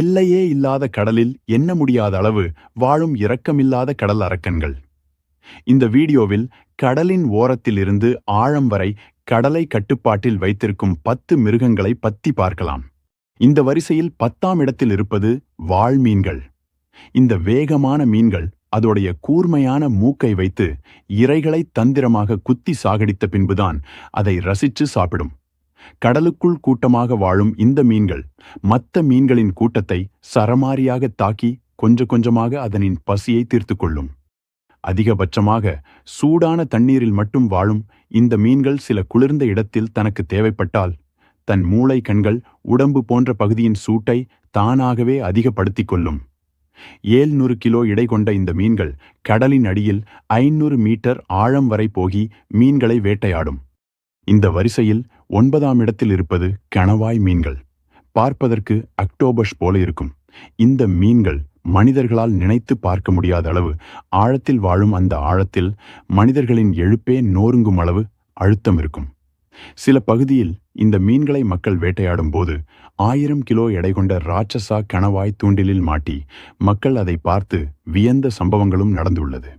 எல்லையே இல்லாத கடலில் எண்ண முடியாத அளவு வாழும் இரக்கமில்லாத கடல் அரக்கன்கள். இந்த வீடியோவில் கடலின் ஓரத்திலிருந்து ஆழம் வரை கடலை கட்டுப்பாட்டில் வைத்திருக்கும் பத்து மிருகங்களை பத்தி பார்க்கலாம். இந்த வரிசையில் பத்தாம் இடத்தில் இருப்பது வாள்மீன்கள் இந்த வேகமான மீன்கள் அதோடைய கூர்மையான மூக்கை வைத்து இறைகளை தந்திரமாக குத்தி சாகடித்த பின்புதான் அதை ரசிச்சு சாப்பிடும். கடலுக்குள் கூட்டமாக வாழும் இந்த மீன்கள் மற்ற மீன்களின் கூட்டத்தை சரமாரியாக தாக்கி கொஞ்ச கொஞ்சமாக அதனின் பசியை தீர்த்து கொள்ளும் அதிகபட்சமாக சூடான தண்ணீரில் மட்டும் வாழும் இந்த மீன்கள் சில குளிர்ந்த இடத்தில் தனக்கு தேவைப்பட்டால் தன் மூளை கண்கள் உடம்பு போன்ற பகுதியின் சூட்டை தானாகவே அதிகப்படுத்திக் கொள்ளும். ஏழ்நூறு கிலோ எடை கொண்ட இந்த மீன்கள் கடலின் அடியில் ஐநூறு மீட்டர் ஆழம் வரை போகி மீன்களை வேட்டையாடும். இந்த வரிசையில் ஒன்பதாம் இடத்தில் இருப்பது கணவாய் மீன்கள். பார்ப்பதற்கு அக்டோபஸ் போல இருக்கும். இந்த மீன்கள் மனிதர்களால் நினைத்து பார்க்க முடியாத அளவு ஆழத்தில் வாழும் அந்த ஆழத்தில் மனிதர்களின் எழுப்பே நோருங்கும் அளவு அழுத்தம் இருக்கும். சில பகுதியில் இந்த மீன்களை மக்கள் வேட்டையாடும் போது ஆயிரம் கிலோ எடை கொண்ட ராட்சசா கணவாய் தூண்டிலில் மாட்டி மக்கள் அதை பார்த்து வியந்த சம்பவங்களும் நடந்துள்ளது.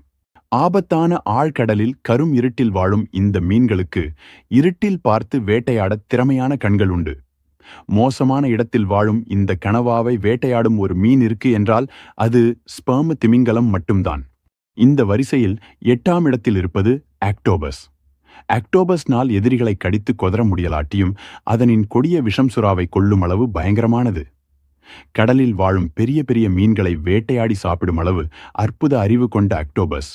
ஆபத்தான ஆழ்கடலில் கரும் இருட்டில் வாழும் இந்த மீன்களுக்கு இருட்டில் பார்த்து வேட்டையாட திறமையான கண்கள் உண்டு. மோசமான இடத்தில் வாழும் இந்த கனவாவை வேட்டையாடும் ஒரு மீன் இருக்கு என்றால் அது ஸ்பெர்ம் திமிங்கலம் மட்டும்தான். இந்த வரிசையில் எட்டாம் இடத்தில் இருப்பது ஆக்டோபஸ். ஆக்டோபஸ்னால் எதிரிகளை கடித்து கொதற முடியலாட்டியும் அதனின் கொடிய விஷம் சுறாவை கொள்ளும் அளவு பயங்கரமானது. கடலில் வாழும் பெரிய பெரிய மீன்களை வேட்டையாடி சாப்பிடும் அளவு அற்புத அறிவு கொண்ட அக்டோபஸ்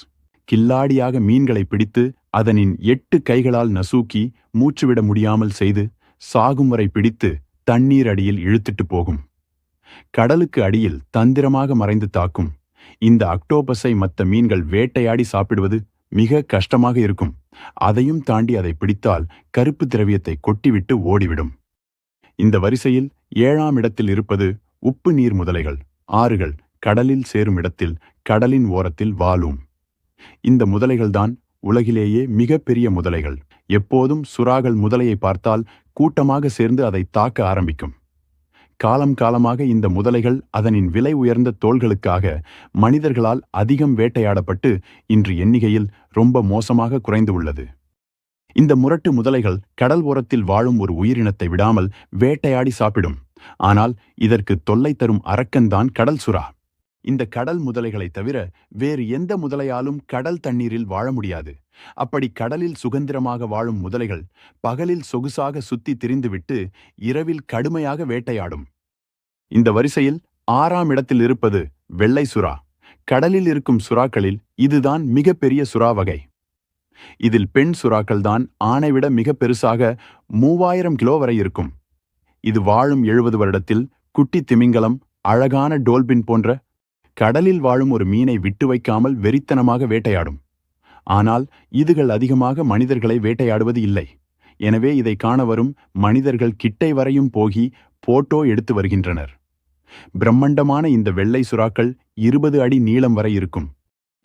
கில்லாடியாக மீன்களை பிடித்து அதனின் எட்டு கைகளால் நசூக்கி மூச்சுவிட முடியாமல் செய்து சாகும் வரை பிடித்து தண்ணீர் அடியில் இழுத்துட்டு போகும். கடலுக்கு அடியில் தந்திரமாக மறைந்து தாக்கும். இந்த அக்டோபஸை மற்ற மீன்கள் வேட்டையாடி சாப்பிடுவது மிக கஷ்டமாக இருக்கும். அதையும் தாண்டி அதை பிடித்தால் கருப்பு திரவியத்தை கொட்டிவிட்டு ஓடிவிடும். இந்த வரிசையில் ஏழாம் இடத்தில் இருப்பது உப்பு நீர் முதலைகள். ஆறுகள் கடலில் சேரும் இடத்தில் கடலின் ஓரத்தில் வாழும். இந்த முதலைகள்தான் உலகிலேயே மிகப்பெரிய முதலைகள். எப்போதும் சுறாகள் முதலையை பார்த்தால் கூட்டமாக சேர்ந்து அதை தாக்க ஆரம்பிக்கும். காலம் காலமாக இந்த முதலைகள் அதனின் விலை உயர்ந்த தோள்களுக்காக மனிதர்களால் அதிகம் வேட்டையாடப்பட்டு இன்று எண்ணிக்கையில் ரொம்ப மோசமாக குறைந்து உள்ளது. இந்த முரட்டு முதலைகள் கடல் ஓரத்தில் வாழும் ஒரு உயிரினத்தை விடாமல் வேட்டையாடி சாப்பிடும். ஆனால் இதற்கு தொல்லை தரும் அரக்கன்தான் கடல் சுறா. இந்த கடல் முதலைகளை தவிர வேறு எந்த முதலையாலும் கடல் தண்ணீரில் வாழ முடியாது. அப்படி கடலில் சுதந்திரமாக வாழும் முதலைகள் பகலில் சொகுசாக சுத்தி திரிந்துவிட்டு இரவில் கடுமையாக வேட்டையாடும். இந்த வரிசையில் ஆறாம் இடத்தில் இருப்பது வெள்ளை சுறா. கடலில் இருக்கும் சுறாக்களில் இதுதான் மிகப்பெரிய சுறா வகை. இதில் பெண் சுறாக்கள் தான் ஆணை விட மிக பெருசாக மூவாயிரம் கிலோ வரை இருக்கும். இது வாழும் எழுபது வருடத்தில் குட்டி திமிங்கலம் அழகான டோல்பின் போன்ற கடலில் வாழும் ஒரு மீனை விட்டு வைக்காமல் வெறித்தனமாக வேட்டையாடும். ஆனால் இதுகள் அதிகமாக மனிதர்களை வேட்டையாடுவது இல்லை. எனவே இதை காண வரும் மனிதர்கள் கிட்டை வரையும் போகி போட்டோ எடுத்து வருகின்றனர். பிரம்மாண்டமான இந்த வெள்ளை சுறாக்கள் இருபது அடி நீளம் வரை இருக்கும்.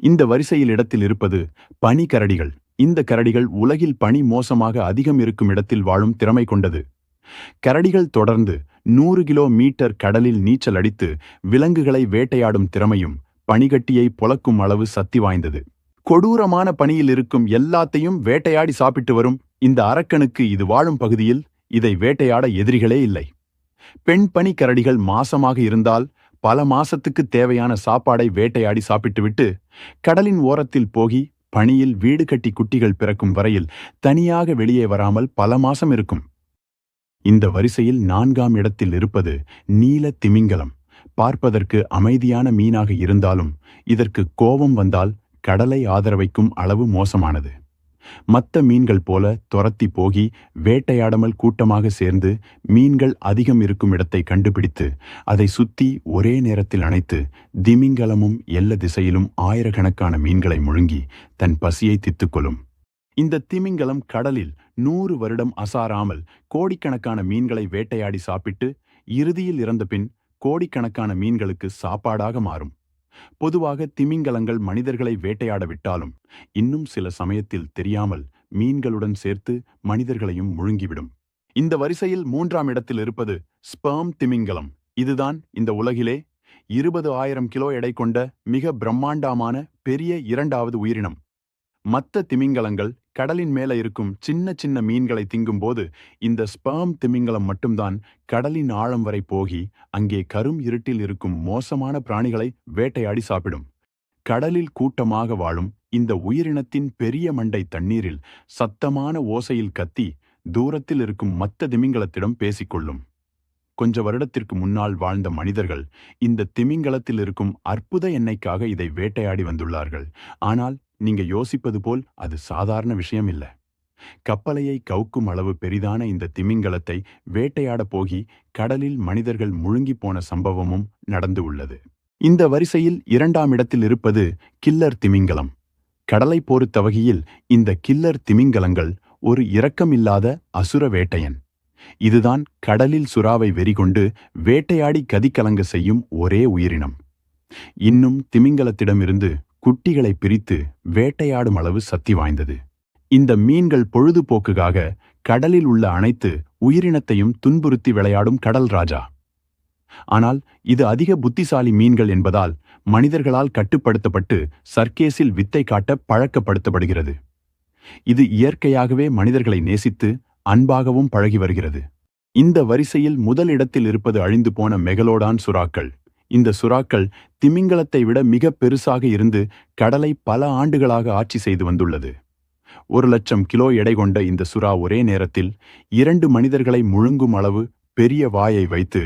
இந்த வரிசையில் இடத்தில் இருப்பது பனி கரடிகள். இந்த கரடிகள் உலகில் பனி மோசமாக அதிகம் இருக்கும் இடத்தில் வாழும் திறமை கொண்டது. கரடிகள் தொடர்ந்து நூறு கிலோ மீட்டர் கடலில் நீச்சல் அடித்து விலங்குகளை வேட்டையாடும் திறமையும் பனிகட்டியை பொலக்கும் அளவு சக்தி வாய்ந்தது. கொடூரமான பணியில் இருக்கும் எல்லாத்தையும் வேட்டையாடி சாப்பிட்டு வரும் இந்த அரக்கனுக்கு இது வாழும் பகுதியில் இதை வேட்டையாட எதிரிகளே இல்லை. பெண் பனி கரடிகள் மாசமாக இருந்தால் பல மாசத்துக்கு தேவையான சாப்பாடை வேட்டையாடி சாப்பிட்டுவிட்டு கடலின் ஓரத்தில் போகி பணியில் வீடு கட்டி குட்டிகள் பிறக்கும் வரையில் தனியாக வெளியே வராமல் பல மாசம் இருக்கும். இந்த வரிசையில் நான்காம் இடத்தில் இருப்பது நீல திமிங்கலம். பார்ப்பதற்கு அமைதியான மீனாக இருந்தாலும் இதற்கு கோபம் வந்தால் கடலை ஆதரவைக்கும் அளவு மோசமானது. மற்ற மீன்கள் போல துரத்தி போகி வேட்டையாடாமல் கூட்டமாக சேர்ந்து மீன்கள் அதிகம் இருக்கும் இடத்தை கண்டுபிடித்து அதை சுத்தி ஒரே நேரத்தில் அணைத்து திமிங்கலமும் எல்ல திசையிலும் ஆயிரக்கணக்கான மீன்களை முழுங்கி தன் பசியை தித்துக்கொள்ளும். இந்த திமிங்கலம் கடலில் நூறு வருடம் அசாராமல் கோடிக்கணக்கான மீன்களை வேட்டையாடி சாப்பிட்டு இறுதியில் இறந்த பின் கோடிக்கணக்கான மீன்களுக்கு சாப்பாடாக மாறும். பொதுவாக திமிங்கலங்கள் மனிதர்களை வேட்டையாட விட்டாலும் இன்னும் சில சமயத்தில் தெரியாமல் மீன்களுடன் சேர்த்து மனிதர்களையும் முழுங்கிவிடும். இந்த வரிசையில் மூன்றாம் இடத்தில் இருப்பது ஸ்பெர்ம் திமிங்கலம். இதுதான் இந்த உலகிலே இருபது ஆயிரம் கிலோ எடை கொண்ட மிக பிரம்மாண்டமான பெரிய இரண்டாவது உயிரினம். மத்த திமிங்கலங்கள் கடலின் மேல இருக்கும் சின்ன சின்ன மீன்களை திங்கும்போது இந்த ஸ்பேம் திமிங்கலம் மட்டும்தான் கடலின் ஆழம் வரை போகி அங்கே கரும் இருட்டில் இருக்கும் மோசமான பிராணிகளை வேட்டையாடி சாப்பிடும். கடலில் கூட்டமாக வாழும் இந்த உயிரினத்தின் பெரிய மண்டை தண்ணீரில் சத்தமான ஓசையில் கத்தி தூரத்தில் இருக்கும் மத்த திமிங்கலத்திடம் பேசிக்கொள்ளும். கொஞ்ச வருடத்திற்கு முன்னால் வாழ்ந்த மனிதர்கள் இந்த திமிங்கலத்தில் இருக்கும் அற்புத எண்ணெய்க்காக இதை வேட்டையாடி வந்துள்ளார்கள். ஆனால் நீங்க யோசிப்பது போல் அது சாதாரண விஷயம் இல்லை. கப்பலையை கவுக்கும் அளவு பெரிதான இந்த திமிங்கலத்தை வேட்டையாட போகி கடலில் மனிதர்கள் முழுங்கி போன சம்பவமும் நடந்து உள்ளது. இந்த வரிசையில் இரண்டாம் இடத்தில் இருப்பது கில்லர் திமிங்கலம். கடலை பொறுத்த வகையில் இந்த கில்லர் திமிங்கலங்கள் ஒரு இரக்கமில்லாத அசுர வேட்டையன். இதுதான் கடலில் சுறாவை வெறிகொண்டு வேட்டையாடி கதிக்கலங்க செய்யும் ஒரே உயிரினம். இன்னும் திமிங்கலத்திடமிருந்து குட்டிகளை பிரித்து வேட்டையாடும் அளவு சக்தி வாய்ந்தது. இந்த மீன்கள் பொழுதுபோக்குக்காக கடலில் உள்ள அனைத்து உயிரினத்தையும் துன்புறுத்தி விளையாடும் கடல் ராஜா. ஆனால் இது அதிக புத்திசாலி மீன்கள் என்பதால் மனிதர்களால் கட்டுப்படுத்தப்பட்டு சர்க்கேஸில் வித்தை காட்ட பழக்கப்படுத்தப்படுகிறது. இது இயற்கையாகவே மனிதர்களை நேசித்து அன்பாகவும் பழகி வருகிறது. இந்த வரிசையில் முதல் இடத்தில் இருப்பது அழிந்து போன மெகலோடான் சுறாக்கள். இந்த சுறாக்கள் திமிங்கலத்தை விட மிக பெருசாக இருந்து கடலை பல ஆண்டுகளாக ஆட்சி செய்து வந்துள்ளது. ஒரு லட்சம் கிலோ எடை கொண்ட இந்த சுறா ஒரே நேரத்தில் இரண்டு மனிதர்களை முழுங்கும் அளவு பெரிய வாயை வைத்து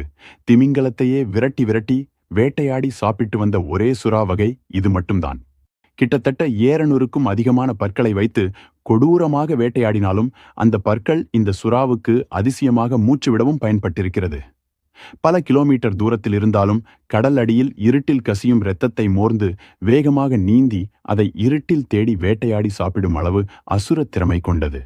திமிங்கலத்தையே விரட்டி விரட்டி வேட்டையாடி சாப்பிட்டு வந்த ஒரே சுறா வகை இது மட்டும்தான். கிட்டத்தட்ட ஏறநூறுக்கும் அதிகமான பற்களை வைத்து கொடூரமாக வேட்டையாடினாலும் அந்த பற்கள் இந்த சுறாவுக்கு அதிசயமாக மூச்சுவிடவும் பயன்பட்டிருக்கிறது. பல கிலோமீட்டர் தூரத்தில் இருந்தாலும் கடல் அடியில் இருட்டில் கசியும் இரத்தத்தை மோர்ந்து வேகமாக நீந்தி அதை இருட்டில் தேடி வேட்டையாடி சாப்பிடும் அளவு அசுர திறமை கொண்டது.